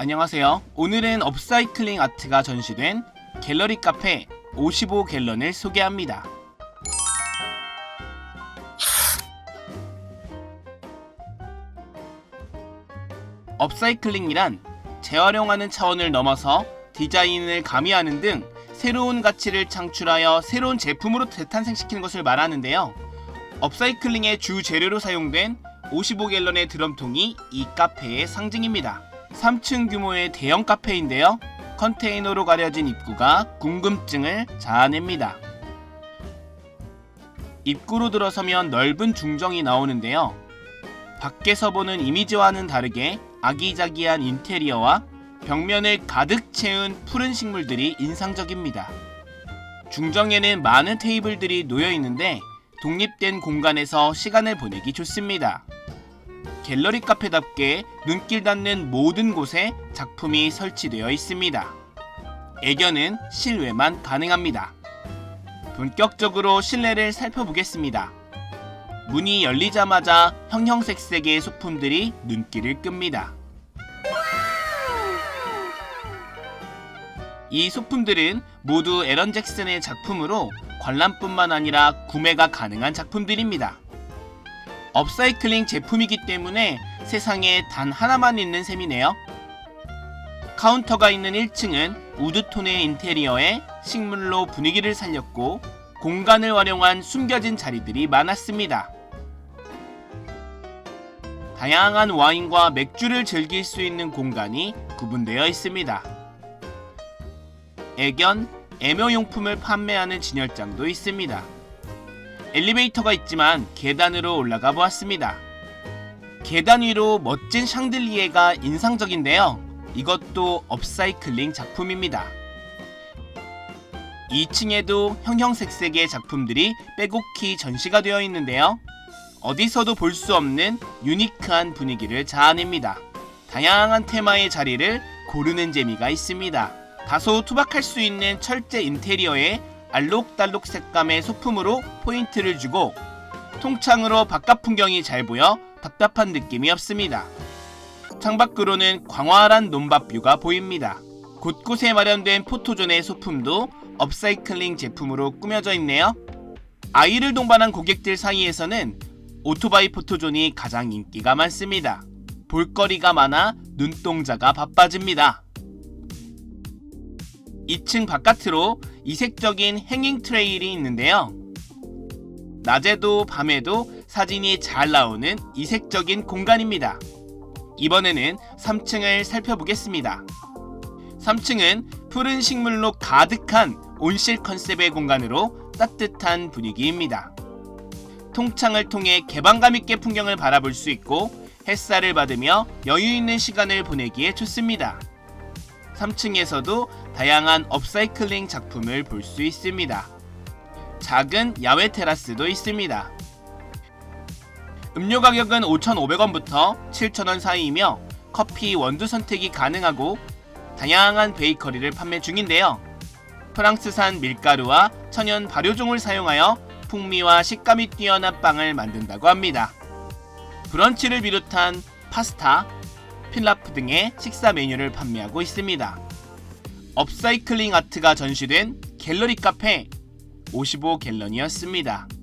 안녕하세요. 오늘은 업사이클링 아트가 전시된 갤러리 카페 55갤런을 소개합니다. 업사이클링이란 재활용하는 차원을 넘어서 디자인을 가미하는 등 새로운 가치를 창출하여 새로운 제품으로 재탄생시키는 것을 말하는데요. 업사이클링의 주 재료로 사용된 55갤런의 드럼통이 이 카페의 상징입니다. 3층 규모의 대형 카페인데요. 컨테이너로 가려진 입구가 궁금증을 자아냅니다. 입구로 들어서면 넓은 중정이 나오는데요. 밖에서 보는 이미지와는 다르게 아기자기한 인테리어와 벽면을 가득 채운 푸른 식물들이 인상적입니다. 중정에는 많은 테이블들이 놓여 있는데 독립된 공간에서 시간을 보내기 좋습니다. 갤러리 카페답게 눈길 닿는 모든 곳에 작품이 설치되어 있습니다. 애견은 실외만 가능합니다. 본격적으로 실내를 살펴보겠습니다. 문이 열리자마자 형형색색의 소품들이 눈길을 끕니다. 이 소품들은 모두 에런 잭슨의 작품으로 관람뿐만 아니라 구매가 가능한 작품들입니다. 업사이클링 제품이기 때문에 세상에 단 하나만 있는 셈이네요. 카운터가 있는 1층은 우드톤의 인테리어에 식물로 분위기를 살렸고 공간을 활용한 숨겨진 자리들이 많았습니다. 다양한 와인과 맥주를 즐길 수 있는 공간이 구분되어 있습니다. 애견, 애묘용품을 판매하는 진열장도 있습니다. 엘리베이터가 있지만 계단으로 올라가 보았습니다. 계단 위로 멋진 샹들리에가 인상적인데요. 이것도 업사이클링 작품입니다. 2층에도 형형색색의 작품들이 빼곡히 전시가 되어 있는데요. 어디서도 볼 수 없는 유니크한 분위기를 자아냅니다. 다양한 테마의 자리를 고르는 재미가 있습니다. 다소 투박할 수 있는 철제 인테리어에 알록달록 색감의 소품으로 포인트를 주고 통창으로 바깥 풍경이 잘 보여 답답한 느낌이 없습니다. 창밖으로는 광활한 논밭 뷰가 보입니다. 곳곳에 마련된 포토존의 소품도 업사이클링 제품으로 꾸며져 있네요. 아이를 동반한 고객들 사이에서는 오토바이 포토존이 가장 인기가 많습니다. 볼거리가 많아 눈동자가 바빠집니다. 2층 바깥으로 이색적인 행잉 트레일이 있는데요. 낮에도 밤에도 사진이 잘 나오는 이색적인 공간입니다. 이번에는 3층을 살펴보겠습니다. 3층은 푸른 식물로 가득한 온실 컨셉의 공간으로 따뜻한 분위기입니다. 통창을 통해 개방감 있게 풍경을 바라볼 수 있고 햇살을 받으며 여유 있는 시간을 보내기에 좋습니다. 3층에서도 다양한 업사이클링 작품을 볼 수 있습니다. 작은 야외 테라스도 있습니다. 음료 가격은 5,500원부터 7,000원 사이이며 커피 원두 선택이 가능하고 다양한 베이커리를 판매 중인데요. 프랑스산 밀가루와 천연 발효종을 사용하여 풍미와 식감이 뛰어난 빵을 만든다고 합니다. 브런치를 비롯한 파스타, 필라프 등의 식사 메뉴를 판매하고 있습니다. 업사이클링 아트가 전시된 갤러리 카페 55갤런이었습니다.